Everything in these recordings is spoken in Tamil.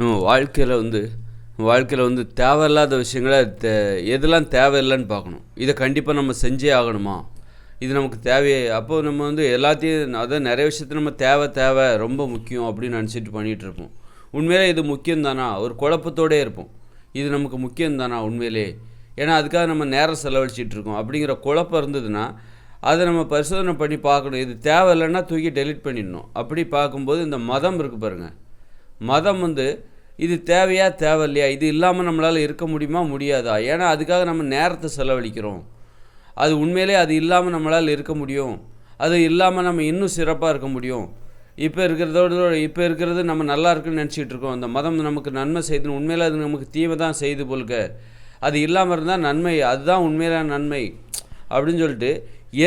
நம்ம வாழ்க்கையில் வந்து வாழ்க்கையில் வந்து தேவையில்லாத விஷயங்களை தே எதெல்லாம் தேவையில்லைன்னு பார்க்கணும். இதை கண்டிப்பாக நம்ம செஞ்சே ஆகணுமா? இது நமக்கு தேவையே. அப்போது நம்ம வந்து எல்லாத்தையும் அதான் நிறைய விஷயத்த நம்ம தேவை தேவை ரொம்ப முக்கியம் அப்படின்னு நினச்சிட்டு பண்ணிகிட்ருப்போம் உண்மையிலே இது முக்கியம் தானா ஒரு குழப்பத்தோடே இருப்போம். இது நமக்கு முக்கியம் தானா உண்மையிலே? ஏன்னா அதுக்காக நம்ம நேரம் செலவழிச்சிட்டு இருக்கோம். அப்படிங்கிற குழப்பம் இருந்ததுன்னா அதை நம்ம பரிசோதனை பண்ணி பார்க்கணும். இது தேவையில்லைன்னா தூக்கி டெலிட் பண்ணிடணும். அப்படி பார்க்கும்போது இந்த மதம் இருக்குது பாருங்கள் மதம் வந்து இது தேவையா தேவையில்லையா? இது இல்லாமல் நம்மளால் இருக்க முடியுமா? முடியாதா? ஏன்னா அதுக்காக நம்ம நேரத்தை செலவழிக்கிறோம். அது உண்மையிலே அது இல்லாமல் நம்மளால் இருக்க முடியும். அது இல்லாமல் நம்ம இன்னும் சிறப்பாக இருக்க முடியும். இப்போ இருக்கிறதோட இப்போ இருக்கிறது நம்ம நல்லா இருக்குன்னு நினச்சிட்டு இருக்கோம். அந்த மதம் நமக்கு நன்மை செய்து உண்மையில் அது நமக்கு தீமை தான் செய்து போல்க அது இல்லாமல் இருந்தால் நன்மை அதுதான் உண்மையிலான நன்மை அப்படின்னு சொல்லிட்டு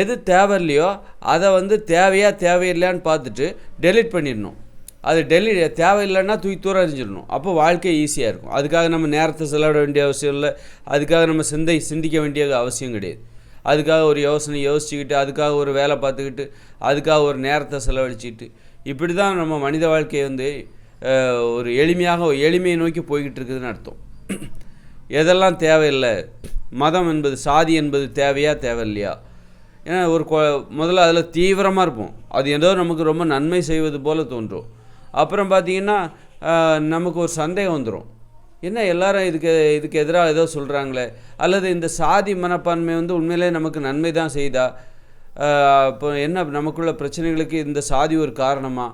எது தேவை இல்லையோ அதை வந்து தேவையா தேவையில்லையான்னு பார்த்துட்டு டெலீட் பண்ணிடணும். அது டெல்லி தேவையில்லைன்னா தூக்கி தூரம் அறிஞ்சிடணும் அப்போ வாழ்க்கை ஈஸியாக இருக்கும். அதுக்காக நம்ம நேரத்தை செலவிட வேண்டிய அவசியம் இல்லை. அதுக்காக நம்ம சிந்தை சிந்திக்க வேண்டிய அவசியம் கிடையாது. அதுக்காக ஒரு யோசனை யோசிச்சுக்கிட்டு அதுக்காக ஒரு வேலை பார்த்துக்கிட்டு அதுக்காக ஒரு நேரத்தை செலவழிச்சிக்கிட்டு இப்படி தான் நம்ம மனித வாழ்க்கையை வந்து ஒரு எளிமையாக எளிமையை நோக்கி போய்கிட்டு இருக்குதுன்னு அர்த்தம். எதெல்லாம் தேவையில்லை? மதம் என்பது சாதி என்பது தேவையா தேவையில்லையா? ஏன்னா ஒரு கொ முதல்ல அதில் தீவிரமாக இருப்போம். அது ஏதோ நமக்கு ரொம்ப நன்மை செய்வது போல் தோன்றும். அப்புறம் பார்த்தீங்கன்னா நமக்கு ஒரு சந்தேகம் வந்துடும் என்ன எல்லாரும் இதுக்கு இதுக்கு எதிராக ஏதோ சொல்கிறாங்களே அல்லது இந்த சாதி மனப்பான்மை வந்து உண்மையிலே நமக்கு நன்மை தான் செய்தா? இப்போ என்ன நமக்குள்ள பிரச்சனைகளுக்கு இந்த சாதி ஒரு காரணமாக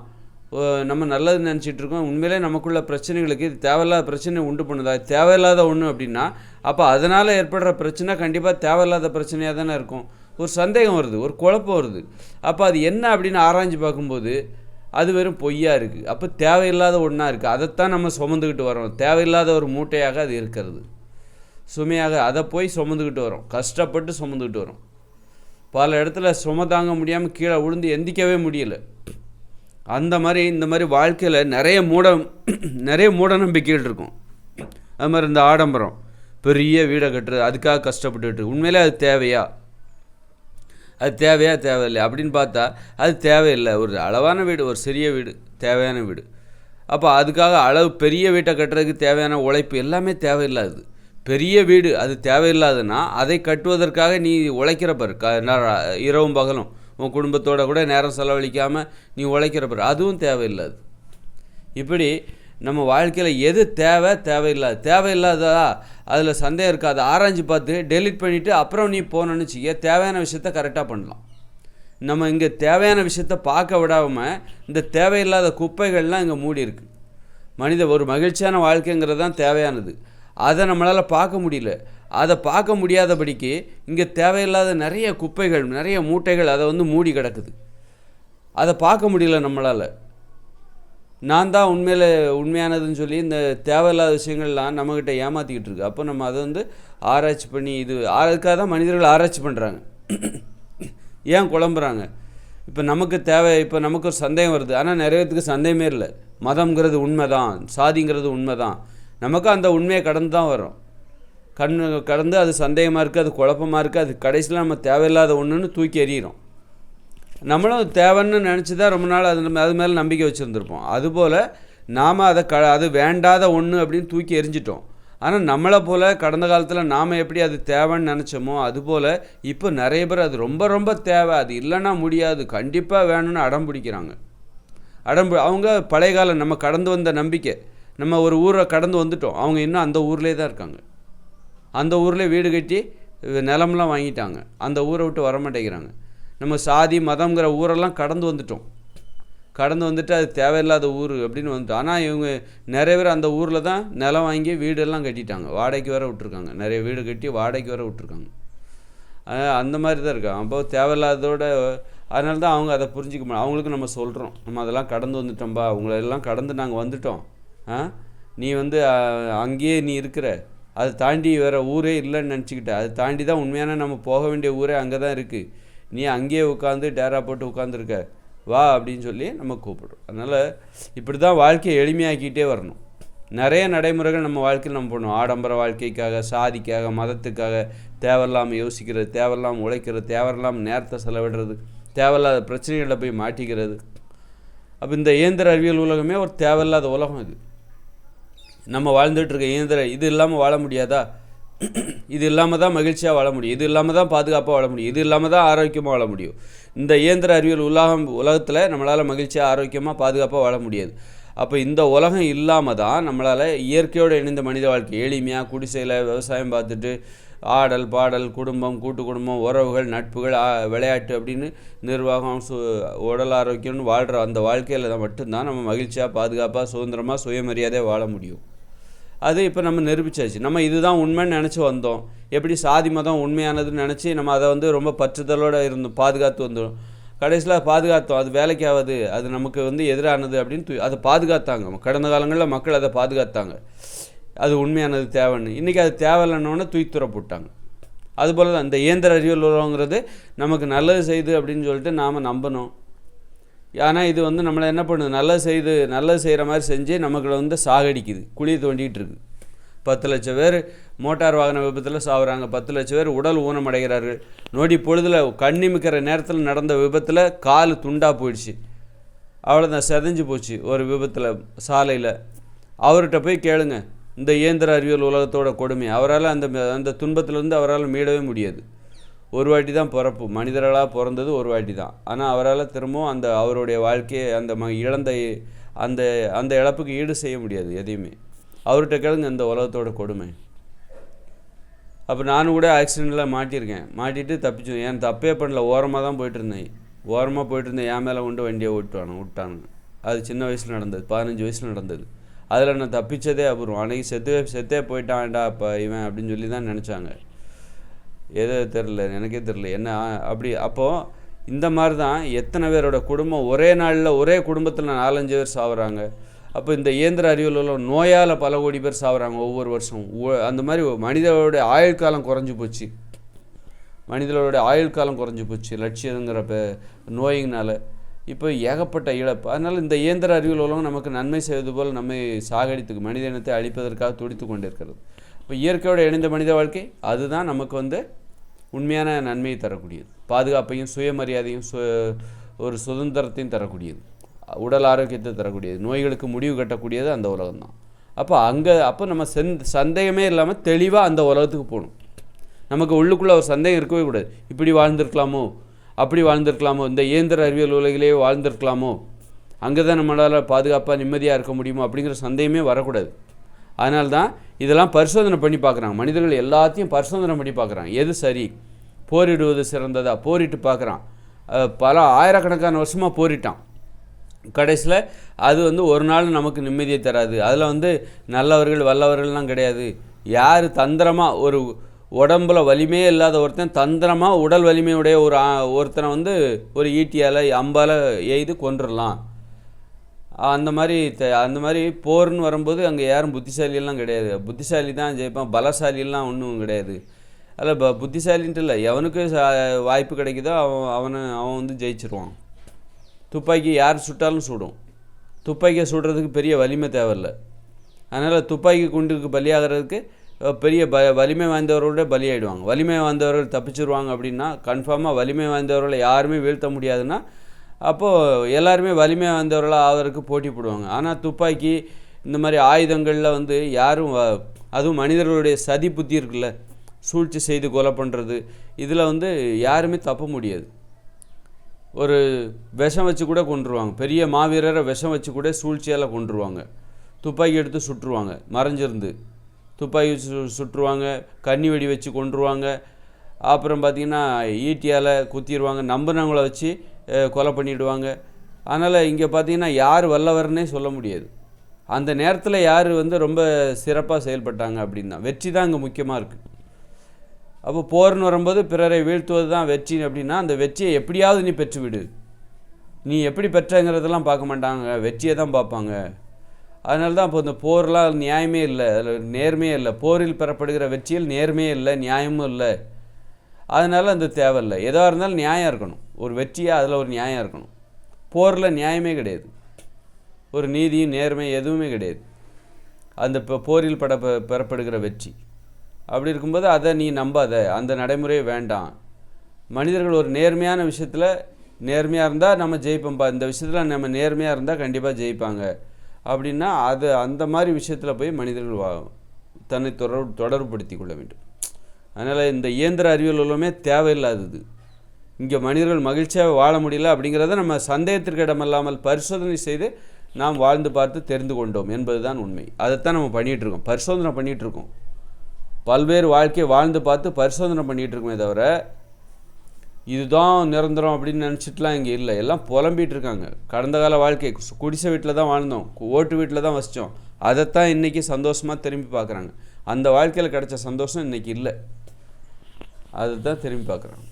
நம்ம நல்லது நினச்சிட்டு இருக்கோம். உண்மையிலே நமக்குள்ள பிரச்சனைகளுக்கு இது தேவையில்லாத பிரச்சனை உண்டு பண்ணுதா? தேவையில்லாத ஒன்று அப்படின்னா அப்போ அதனால் ஏற்படுற பிரச்சனை கண்டிப்பாக தேவையில்லாத பிரச்சனையாக தானே இருக்கும். ஒரு சந்தேகம் வருது ஒரு குழப்பம் வருது. அப்போ அது என்ன அப்படின்னு ஆராய்ஞ்சு பார்க்கும்போது அது வெறும் பொய்யாக இருக்குது அப்போ தேவையில்லாத ஒன்றா இருக்குது அதைத்தான் நம்ம சுமந்துக்கிட்டு வரோம் தேவையில்லாத ஒரு மூட்டையாக அது இருக்கிறது. சுமையாக அதை போய் சுமந்துக்கிட்டு வரோம் கஷ்டப்பட்டு சுமந்துக்கிட்டு வரோம் பல இடத்துல சும தாங்க முடியாமல் கீழே விழுந்து எந்திக்கவே முடியல. அந்த மாதிரி இந்த மாதிரி வாழ்க்கையில் நிறைய மூட நிறைய மூட நம்பிக்கைகள் இருக்கும். அது மாதிரி இந்த ஆடம்பரம். பெரிய வீடை கட்டுறது அதுக்காக கஷ்டப்பட்டுட்டு உண்மையிலே அது தேவையா? அது தேவையா தேவையில்லை அப்படின்னு பார்த்தா அது தேவையில்லை. ஒரு அளவான வீடு ஒரு சிறிய வீடு தேவையான வீடு. அப்போ அதுக்காக அளவு பெரிய வீட்டை கட்டுறதுக்கு தேவையான உழைப்பு எல்லாமே தேவையில்லாது பெரிய வீடு அது தேவையில்லாதுன்னா அதை கட்டுவதற்காக நீ உழைக்கிற பாரு. க இரவும் பகலும். உன் குடும்பத்தோட கூட நேரம் செலவழிக்காமல் நீ உழைக்கிற பாரு. அதுவும் தேவையில்லாது. இப்படி நம்ம வாழ்க்கையில் எது தேவை தேவையில்லாது தேவையில்லாததா? அதில் சந்தேகம் இருக்காது. ஆராய்ஞ்சு பார்த்து டெலீட் பண்ணிவிட்டு அப்புறம் நீ போனோன்னு வச்சுக்க தேவையான விஷயத்த கரெக்டாக பண்ணலாம். நம்ம இங்கே தேவையான விஷயத்த பார்க்க விடாமல் இந்த தேவையில்லாத குப்பைகள்லாம் இங்கே மூடி இருக்கு. மனித ஒரு மகிழ்ச்சியான வாழ்க்கைங்கிறது தான் தேவையானது. அதை நம்மளால் பார்க்க முடியல. அதை பார்க்க முடியாதபடிக்கு இங்கே தேவையில்லாத நிறைய குப்பைகள் நிறைய மூட்டைகள் அதை வந்து மூடி கிடக்குது. அதை பார்க்க முடியல நம்மளால். நான் தான் உண்மையில் உண்மையானதுன்னு சொல்லி இந்த தேவையில்லாத விஷயங்கள்லாம் நம்மக்கிட்ட ஏமாற்றிக்கிட்டு இருக்கு. அப்போ நம்ம அதை வந்து ஆராய்ச்சி பண்ணி இது அதுக்காக தான் மனிதர்கள் ஆராய்ச்சி பண்ணுறாங்க ஏன் குழம்புறாங்க? இப்போ நமக்கு தேவை இப்போ நமக்கு ஒரு சந்தேகம் வருது. ஆனால் நிறைய பேத்துக்கு சந்தேகமே இல்லை. மதம்ங்கிறது உண்மை தான் சாதிங்கிறது உண்மை தான் நமக்கு அந்த உண்மையை கடந்து தான் வரும் கண் கடந்து அது சந்தேகமாக இருக்குது அது குழப்பமாக இருக்குது அது கடைசியில் நம்ம தேவையில்லாத ஒன்றுன்னு தூக்கி எறிகிறோம் நம்மளும் தேவைன்னு நினச்சி தான் ரொம்ப நாள் அது அது மேலே நம்பிக்கை வச்சுருந்துருப்போம். அதுபோல் நாம் அதை க அது வேண்டாத ஒன்று அப்படின்னு தூக்கி எரிஞ்சிட்டோம் ஆனால் நம்மளை போல் கடந்த காலத்தில் நாம் எப்படி அது தேவைன்னு நினச்சோமோ அதுபோல் இப்போ நிறைய பேர் அது ரொம்ப ரொம்ப தேவை. அது இல்லைன்னா முடியாது. கண்டிப்பாக வேணும்னு அடம் பிடிக்கிறாங்க. அடம்பு அவங்க பழைய காலம் நம்ம கடந்து வந்த நம்பிக்கை. நம்ம ஒரு ஊரை கடந்து வந்துட்டோம். அவங்க இன்னும் அந்த ஊர்லேயே தான் இருக்காங்க. அந்த ஊரில் வீடு கட்டி நிலம்லாம் வாங்கிட்டாங்க. அந்த ஊரை விட்டு வர மாட்டேங்கிறாங்க நம்ம சாதி மதம்ங்கிற ஊரெல்லாம் கடந்து வந்துட்டோம். கடந்து வந்துட்டு அது தேவையில்லாத ஊர் அப்படின்னு வந்துட்டோம். ஆனால் இவங்க நிறைய பேர் அந்த ஊரில் தான் நிலம் வாங்கி வீடெல்லாம் கட்டிட்டாங்க. வாடகைக்கு வர விட்ருக்காங்க நிறைய வீடு கட்டி வாடகைக்கு வர விட்ருக்காங்க அந்த மாதிரி தான் இருக்காங்க அப்போ தேவையில்லாததோட அதனால தான் அவங்க அதை புரிஞ்சிக்க முடியும் அவங்களுக்கு நம்ம சொல்கிறோம் நம்ம அதெல்லாம் கடந்து வந்துட்டோம்பா. அவங்களெல்லாம் கடந்து நாங்கள் வந்துட்டோம். ஆ? நீ வந்து அங்கேயே நீ இருக்கிற. அதை தாண்டி வேறு ஊரே இல்லைன்னு நினச்சிக்கிட்ட. அதை தாண்டி தான் உண்மையான நம்ம போக வேண்டிய ஊரே அங்கே தான் இருக்குது நீ அங்கேயே உட்காந்து டேரா போட்டு உட்காந்துருக்க வா அப்படின்னு சொல்லி நம்ம கூப்பிடுறோம். அதனால் இப்படி தான் வாழ்க்கையை எளிமையாக்கிட்டே வரணும். நிறைய நடைமுறைகள் நம்ம வாழ்க்கையில் நம்ம பண்ணுவோம். ஆடம்பர வாழ்க்கைக்காக சாதிக்காக மதத்துக்காக தேவையில்லாமல் யோசிக்கிறது தேவையில்லாமல் உழைக்கிறது தேவையில்லாமல் நேரத்தை செலவிடுறது தேவையில்லாத பிரச்சனைகளில் போய் மாட்டிக்கிறது. அப்போ இந்த இயந்திர அறிவியல் உலகமே ஒரு தேவையில்லாத உலகம் இது. நம்ம வாழ்ந்துட்டுருக்க இயந்திர இது இல்லாமல் வாழ முடியாதா? இது இல்லாமல் தான் மகிழ்ச்சியாக வாழ முடியும். இது இல்லாமல் தான் பாதுகாப்பாக வாழ முடியும். இது இல்லாமல் தான் ஆரோக்கியமாக வாழ முடியும். இந்த இயந்திர அறிவியல் உலகம் உலகத்தில் நம்மளால் மகிழ்ச்சியாக ஆரோக்கியமாக பாதுகாப்பாக வாழ முடியாது. அப்போ இந்த உலகம் இல்லாமல் தான் நம்மளால் இயற்கையோடு இணைந்த மனித வாழ்க்கை எளிமையாக குடிசையில் விவசாயம் பார்த்துட்டு ஆடல் பாடல் குடும்பம் கூட்டு குடும்பம் உறவுகள் நட்புகள் விளையாட்டு அப்படின்னு நிர்வாகம் சு உடல் ஆரோக்கியம்னு வாழ்கிற அந்த வாழ்க்கையில் தான் மட்டும்தான் நம்ம மகிழ்ச்சியாக பாதுகாப்பாக சுதந்திரமாக சுயமரியாதையாக வாழ முடியும். அது இப்போ நம்ம நிரூபிச்சாச்சு. நம்ம இதுதான் உண்மைன்னு நினச்சி வந்தோம். எப்படி சாதி மதம் உண்மையானதுன்னு நினச்சி நம்ம அதை வந்து ரொம்ப பற்றுதலோடு இருந்தோம் பாதுகாத்து வந்தோம். கடைசியில் பாதுகாத்தோம். அது வேலைக்கு ஆகாது அது நமக்கு வந்து எதிரானது அப்படின்னு அதை பாதுகாத்தாங்க. கடந்த காலங்களில் மக்கள் அதை பாதுகாத்தாங்க. அது உண்மையானது தேவைன்னு. இன்றைக்கி அது தேவையில்லைன்னொன்னே தூய்த்துற போட்டாங்க. அதுபோல் தான் இந்த இயந்திர அறிவியல் உலகங்கிறது நமக்கு நல்லது செய்யுது அப்படின்னு சொல்லிட்டு நாம் நம்பணும். ஆனால் இது வந்து நம்மளை என்ன பண்ணுது? நல்லா செய்து நல்லது செய்கிற மாதிரி செஞ்சு நமக்கு வந்து சாகடிக்குது. குழியை தோண்டிகிட்டு இருக்கு பத்து லட்சம் பேர் மோட்டார் வாகன விபத்தில் சாகுறாங்க பத்து லட்சம் பேர் உடல் ஊனமடைகிறார்கள். நொடி பொழுதில் கண்ணிமிக்கிற நேரத்தில் நடந்த விபத்தில் கால் துண்டாக போயிடுச்சு. அவ்வளோதான் செதஞ்சு போச்சு ஒரு விபத்தில் சாலையில். அவர்கிட்ட போய் கேளுங்க. இந்த இயந்திர அறிவியல் உலகத்தோட கொடுமை. அவரால் அந்த அந்த துன்பத்திலேருந்து அவரால் மீடவே முடியாது. ஒரு வாட்டி தான் பிறப்பு. மனிதர்களாக பிறந்தது ஒரு வாட்டி தான். ஆனால் அவரால் திரும்பவும் அந்த அவருடைய வாழ்க்கையை அந்த ம இழந்த அந்த அந்த இழப்புக்கு ஈடு செய்ய முடியாது எதையுமே. அவர்கிட்ட கேளுங்க இந்த உலகத்தோட கொடுமை. அப்போ நானும் கூட ஆக்சிடெண்ட்டில் மாட்டியிருக்கேன். மாட்டிட்டு தப்பிச்சு ஏன் தப்பே பண்ணல. ஓரமாக தான் போயிட்டுருந்தேன். ஓரமாக போயிட்டுருந்தேன். என் மேலே கொண்டு வண்டியை விட்டுவானு விட்டானுங்க அது சின்ன வயசில் நடந்தது. பதினஞ்சு வயசில் நடந்தது. அதில் நான் தப்பிச்சதே அப்புறம் அன்னைக்கு செத்தே செத்தே போயிட்டான்டா அப்போ இவன் அப்படின்னு சொல்லி தான் நினச்சாங்க. எதோ தெரில எனக்கே தெரில என்ன அப்படி அப்போது இந்த மாதிரி தான் எத்தனை பேரோட குடும்பம் ஒரே நாளில் ஒரே குடும்பத்தில் நாலஞ்சு பேர் சாகுறாங்க அப்போ இந்த இயந்திர அறிவியல் உள்ள நோயால் பல கோடி பேர் சாகுறாங்க ஒவ்வொரு வருஷம் அந்த மாதிரி மனிதனுடைய ஆயுள் காலம் குறைஞ்சி போச்சு. மனிதனோட ஆயுள் காலம் குறைஞ்சி போச்சு லட்சியங்கிற நோயினால். இப்போ ஏகப்பட்ட இழப்பு. அதனால் இந்த இயந்திர அறிவியல் உலகம் நமக்கு நன்மை செய்வது போல் நம்மை சாகடித்துக்கு மனித இனத்தை அழிப்பதற்காக துடித்து கொண்டிருக்கிறது. இப்போ இயற்கையோடு இணைந்த மனித வாழ்க்கை அதுதான் நமக்கு வந்து உண்மையான நன்மையை தரக்கூடியது. பாதுகாப்பையும் சுயமரியாதையும் சு ஒரு சுதந்திரத்தையும் தரக்கூடியது. உடல் ஆரோக்கியத்தை தரக்கூடியது. நோய்களுக்கு முடிவு கட்டக்கூடியது அந்த உலகம்தான். அப்போ அங்கே அப்போ நம்ம செந் சந்தேகமே இல்லாமல் தெளிவாக அந்த உலகத்துக்கு போகணும். நமக்கு உள்ளுக்குள்ளே ஒரு சந்தேகம் இருக்கவே கூடாது. இப்படி வாழ்ந்திருக்கலாமோ? அப்படி வாழ்ந்திருக்கலாமோ? இந்த இயந்திர அறிவியல் உலகிலேயே வாழ்ந்திருக்கலாமோ? அங்கே தான் நம்மளால் பாதுகாப்பாக நிம்மதியாக இருக்க முடியுமோ? அப்படிங்கிற சந்தேகமே வரக்கூடாது. அதனால்தான் இதெல்லாம் பரிசோதனை பண்ணி பார்க்குறாங்க. மனிதர்கள் எல்லாத்தையும் பரிசோதனை பண்ணி பார்க்குறாங்க. எது சரி? போரிடுவது சிறந்ததா? போரிட்டு பார்க்குறான். பல ஆயிரக்கணக்கான வருஷமாக போரிட்டான். கடைசியில் அது வந்து ஒரு நாள் நமக்கு நிம்மதியை தராது. அதில் வந்து நல்லவர்கள் வல்லவர்கள்லாம் கிடையாது. யார் தந்திரமாக ஒரு உடம்புல வலிமையே இல்லாத ஒருத்தன் தந்திரமாக உடல் வலிமையுடைய ஒரு ஒருத்தனை வந்து ஒரு ஈட்டியால் அம்பால் எய்து கொன்றுடலாம். அந்த மாதிரி த- அந்த மாதிரி போர்னு வரும்போது அங்கே யாரும் புத்திசாலியெல்லாம் கிடையாது. புத்திசாலி தான் ஜெயிப்பான் பலசாலியெல்லாம் ஒன்றும் கிடையாது. அதில் ப புத்திசாலின்ட்டு இல்லை. எவனுக்கு வாய்ப்பு கிடைக்குதோ அவன் அவனை அவன் வந்து ஜெயிச்சிருவான். துப்பாக்கி யார் சுட்டாலும் சுடும். துப்பாக்கியை சுடுறதுக்கு பெரிய வலிமை தேவையில்ல. அதனால் துப்பாக்கி குண்டுக்கு பலியாகிறதுக்கு பெரிய ப வலிமை வாய்ந்தவர்களோட பலியாயிடுவாங்க. வலிமை வாய்ந்தவர்கள் தப்பிச்சிருவாங்க அப்படின்னா கன்ஃபார்மாக வலிமை வாய்ந்தவர்களை யாருமே வீழ்த்த முடியாதுன்னா அப்போது எல்லாருமே வலிமையாக வந்தவர்களாக ஆவதற்கு போட்டி போடுவாங்க. ஆனால் துப்பாக்கி இந்த மாதிரி ஆயுதங்களில் வந்து யாரும் வ- அதுவும் மனிதர்களுடைய சதி புத்தி இருக்குல்ல சூழ்ச்சி செய்து கொலை பண்ணுறது இதில் வந்து யாருமே தப்ப முடியாது. ஒரு விஷம் வச்சு கூட கொண்டுருவாங்க பெரிய மாவீரரை விஷம் வச்சு கூட சூழ்ச்சியால் கொண்டுருவாங்க துப்பாக்கி எடுத்து சுட்டுருவாங்க மறைஞ்சிருந்து. துப்பாக்கி சு சுட்டுருவாங்க கன்னி வெடி வச்சு கொன்றுவாங்க அப்புறம் பார்த்திங்கன்னா ஈட்டியால் குத்திடுவாங்க நம்பினவங்கள வச்சு கொலை பண்ணிவிடுவாங்க அதனால் இங்கே பார்த்தீங்கன்னா யார் வல்லவர்னே சொல்ல முடியாது. அந்த நேரத்தில் யார் வந்து ரொம்ப சிறப்பாக செயல்பட்டாங்க அப்படின்னா வெற்றி தான் இங்கே முக்கியமாக இருக்குது அப்போ போர்னு வரும்போது பிறரை வீழ்த்துவது தான் வெற்றி அப்படின்னா அந்த வெற்றியை எப்படியாவது நீ பெற்றுவிடு. நீ எப்படி பெற்றங்கிறதெல்லாம் பார்க்க மாட்டாங்க. வெற்றியை தான் பார்ப்பாங்க. அதனால தான் இப்போ இந்த போர்லாம் நியாயமே இல்லை. அதில் நேர்மையே இல்லை. போரில் பெறப்படுகிற வெற்றியில் நேர்மையே இல்லை நியாயமும் இல்லை. அதனால் அந்த தேவையில்லை. எதாக இருந்தாலும் நியாயம் இருக்கணும். ஒரு வெற்றியாக அதில் ஒரு நியாயம் இருக்கணும். போரில் நியாயமே கிடையாது. ஒரு நீதியும் நேர்மை எதுவுமே கிடையாது. அந்த இப்போ போரில் பட பெறப்படுகிற வெற்றி. அப்படி இருக்கும்போது அதை நீ நம்பாத. அந்த நடைமுறையே வேண்டாம். மனிதர்கள் ஒரு நேர்மையான விஷயத்தில் நேர்மையாக இருந்தால் நம்ம ஜெயிப்போம்ப்பா இந்த விஷயத்தில் நம்ம நேர்மையாக இருந்தால் கண்டிப்பாக ஜெயிப்பாங்க. அப்படின்னா அது அந்த மாதிரி விஷயத்தில் போய் மனிதர்கள் வா தன்னை தொடர்பு தொடர்புபடுத்தி கொள்ள வேண்டும். அதனால் இந்த இயந்திர அறிவியல் உலகமே தேவையில்லாதது. இங்கே மனிதர்கள் மகிழ்ச்சியாக வாழ முடியல அப்படிங்கிறத நம்ம சந்தேகத்திற்கு இடமில்லாமல் பரிசோதனை செய்து நாம் வாழ்ந்து பார்த்து தெரிந்து கொண்டோம் என்பதுதான் உண்மை. அதைத்தான் நம்ம பண்ணிகிட்டு இருக்கோம். பரிசோதனை பண்ணிகிட்டு இருக்கோம். பல்வேறு வாழ்க்கையை வாழ்ந்து பார்த்து பரிசோதனை பண்ணிகிட்ருக்கோமே தவிர இதுதான் நிரந்தரம் அப்படின்னு நினச்சிட்டுலாம் இங்கே இல்லை. எல்லாம் புலம்பிகிட்டு இருக்காங்க. கடந்த கால வாழ்க்கை குடிசை வீட்டில் தான் வாழ்ந்தோம். ஓட்டு வீட்டில் தான் வசித்தோம் அதைத்தான் இன்றைக்கி சந்தோஷமாக திரும்பி பார்க்குறாங்க. அந்த வாழ்க்கையில் கிடைச்ச சந்தோஷம் இன்றைக்கி இல்லை. அதுதான் திரும்பி பார்க்குறாங்க